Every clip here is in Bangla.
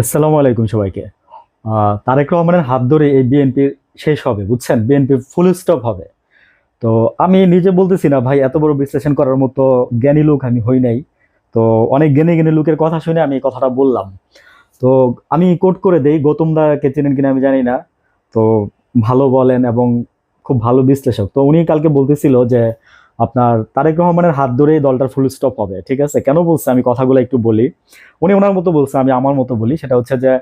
আসসালামু আলাইকুম সবাইকে। তারেক রহমানের হাত ধরে এই বিএনপি শেষ হবে, বুঝছেন? বিএনপি ফুল স্টপ হবে। তো আমি নিজে বলতেছি না, ভাই, এত বড় বিশ্লেষণ করার মতো জ্ঞানী লোক আমি হই নাই। তো অনেক জ্ঞানী জ্ঞানী লোকের কথা শুনে আমি কথাটা বললাম। তো আমি কোট করে দেই, গৌতম দাকে চেনেন কিনা আমি জানি না। তো ভালো বলেন এবং খুব ভালো বিশ্লেষক। তো উনি কালকে বলতেছিল যে আপনার তারেক রহমানের হাত ধরেই দলটার ফুল স্টপ হবে, ঠিক আছে? কেন বলছে? আমি কথাগুলো একটু বলি। উনি ওনার মতো বলছে, আমি আমার মতো বলি। সেটা হচ্ছে যে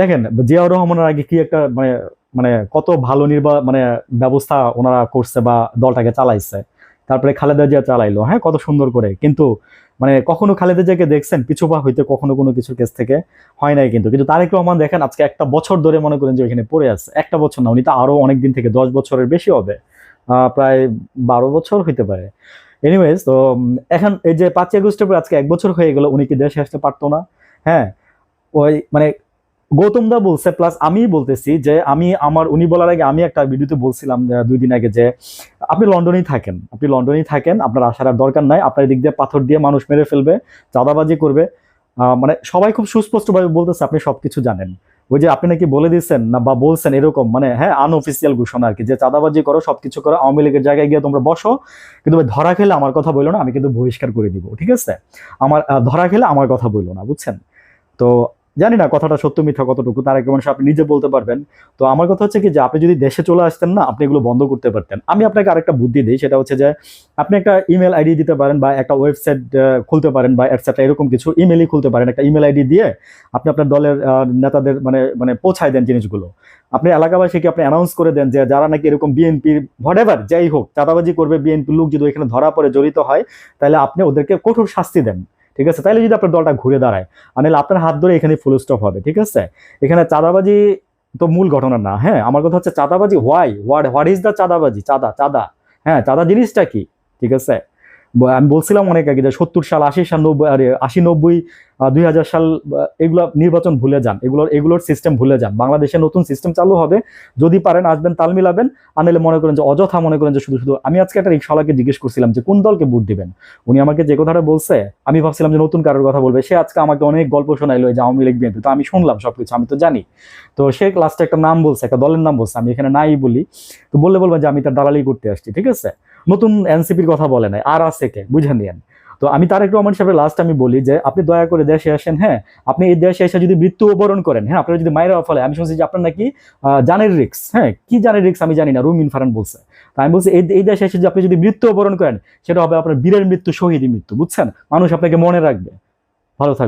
দেখেন, জিয়াউর রহমানের আগে কি একটা মানে মানে কত ভালো নির্বা মানে ব্যবস্থা ওনারা করছে বা দলটাকে চালাইছে। তারপরে খালেদা জিয়া চালাইলো হ্যাঁ কত সুন্দর করে। কিন্তু মানে কখনো খালেদা জিয়াকে দেখছেন, পিছু পা হইতে কখনো কোনো কিছু কেস থেকে হয় নাই কিন্তু। কিন্তু তারেক রহমান দেখেন, আজকে একটা বছর ধরে মনে করেন যে ওইখানে পড়ে আছে। একটা বছর না, উনি তো আরও অনেক দিন থেকে দশ বছরের বেশি হবে। প্রায় বারো বছর হইতে পারে। এনিওয়েজ তো এখন এই যে পাঁচই আগস্টের পর আজকে এক বছর হয়ে গেল, উনি কি দেশে আসতে পারতো না? হ্যাঁ ওই মানে গৌতম দা বলছে প্লাস আমি বলতেছি যে আমি আমার, উনি বলার আগে আমি একটা ভিডিওতে বলছিলাম দুই দিন আগে যে আপনি লন্ডনেই থাকেন, আপনি লন্ডনেই থাকেন, আপনার আসার আর দরকার নাই, আপনার দিক দিয়ে পাথর দিয়ে মানুষ মেরে ফেলবে, চাঁদাবাজি করবে মানে সবাই খুব সুস্পষ্টভাবে বলতেছে, আপনি সবকিছু জানেন। ওই যে আপনি নাকি বলে দিচ্ছেন না বা বলছেন এরকম মানে হ্যাঁ আনঅফিসিয়াল ঘোষণা আর কি, যে চাঁদাবাজি করো, সবকিছু করো, আওয়ামী লীগের জায়গায় গিয়ে তোমরা বসো। কিন্তু ভাই, ধরা খেলে আমার কথা বলল না, আমি কিন্তু বহিষ্কার করে দিব, ঠিক আছে? আমার ধরা খেলে আমার কথা বলল না, বুঝছেন? তো জানি না কথাটা সত্য, মিথ্যা কতটুকু, তার একটা মানুষ আপনি নিজে বলতে পারবেন। তো আমার কথা হচ্ছে কি যে আপনি যদি দেশে চলে আসতেন না, আপনি এগুলো বন্ধ করতে পারতেন। আমি আপনাকে আরেকটা বুদ্ধি দিই, সেটা হচ্ছে যে আপনি একটা ইমেল আইডি দিতে পারেন বা একটা ওয়েবসাইট খুলতে পারেন বা এটসেট্রা এরকম কিছু ইমেলই খুলতে পারেন। একটা ইমেল আইডি দিয়ে আপনি আপনার দলের নেতাদের মানে মানে পৌঁছায় দেন জিনিসগুলো। আপনি এলাকাবাসীকে আপনি অ্যানাউন্স করে দেন যে যারা নাকি এরকম বিএনপির হোয়াট যাই হোক, চাঁদাবাজি করবে বিএনপির লোক যদি এখানে ধরা পড়ে, জড়িত হয়, তাহলে আপনি ওদেরকে কঠোর শাস্তি দেন। ঠিক আছে? তাহলে যদি আপনার দলটা ঘুরে দাঁড়ায়, আর আপনার হাত ধরে এখানে ফুল স্টপ হবে, ঠিক আছে? এখানে চাঁদাবাজি তো মূল ঘটনা না হ্যাঁ? আমার কথা হচ্ছে চাঁদাবাজি why what what is the চাঁদাবাজি? চাঁদা চাঁদা হ্যাঁ? চাঁদা জিনিসটা কি? ঠিক আছে? আমি বলছিলাম অনেক আগে যে সত্তর সাল, আশি সাল, নব্বই, আরে আশি, নব্বই দুই হাজার সাল এগুলো নির্বাচন ভুলে যান। এগুলোর এগুলোর সিস্টেম ভুলে যান। বাংলাদেশে নতুন সিস্টেম চালু হবে। যদি পারেন, আসবেন, তাল মিলাবেন। আর নাহলে মনে করেন যে, অযথা মনে করেন যে, শুধু শুধু আমি আজকে একটা রিক্সাওয়ালাকে জিজ্ঞেস করছিলাম যে, কোন দলকে ভোট দিবেন? উনি আমাকে যে কথাটা বলছে, আমি ভাবছিলাম যে, নতুন কারোর কথা বলবে। সে আজকে আমাকে অনেক গল্প শোনাইলো যে, আওয়ামী লীগ বিএনপি। তো আমি শুনলাম সবকিছু, আমি তো জানি। তো সে লাস্টে একটা নাম বলছে, একটা দলের নাম বলছে, আমি এখানে নাই বলি। তো বললে বলবেন যে, আমি তার দালালি করতে আসছি, ঠিক আছে? নতুন এনসিপির কথা বলে নাই, আর আছে কে? বুঝে নিয়েন। তো আমি তারেক রহমান সাহেবের লাস্ট আমি বলি যে, আপনি দয়া করে দেশে আসেন হ্যাঁ? আপনি এই দেশে এসে যদি মৃত্যু বরণ করেন হ্যাঁ? আপনার যদি মায়েরা ফলে, আমি শুনছি যে আপনার নাকি জানের রিক্স হ্যাঁ? কি জানের রিক্স আমি জানি না, রুমিন ফারান বলছে। তো আমি বলছি, এই এই দেশে এসে যদি আপনি যদি মৃত্যু বরণ করেন, সেটা হবে আপনার বীরের মৃত্যু শহীদ মৃত্যু, বুঝছেন? মানুষ আপনাকে মনে রাখবে। ভালো থাকবে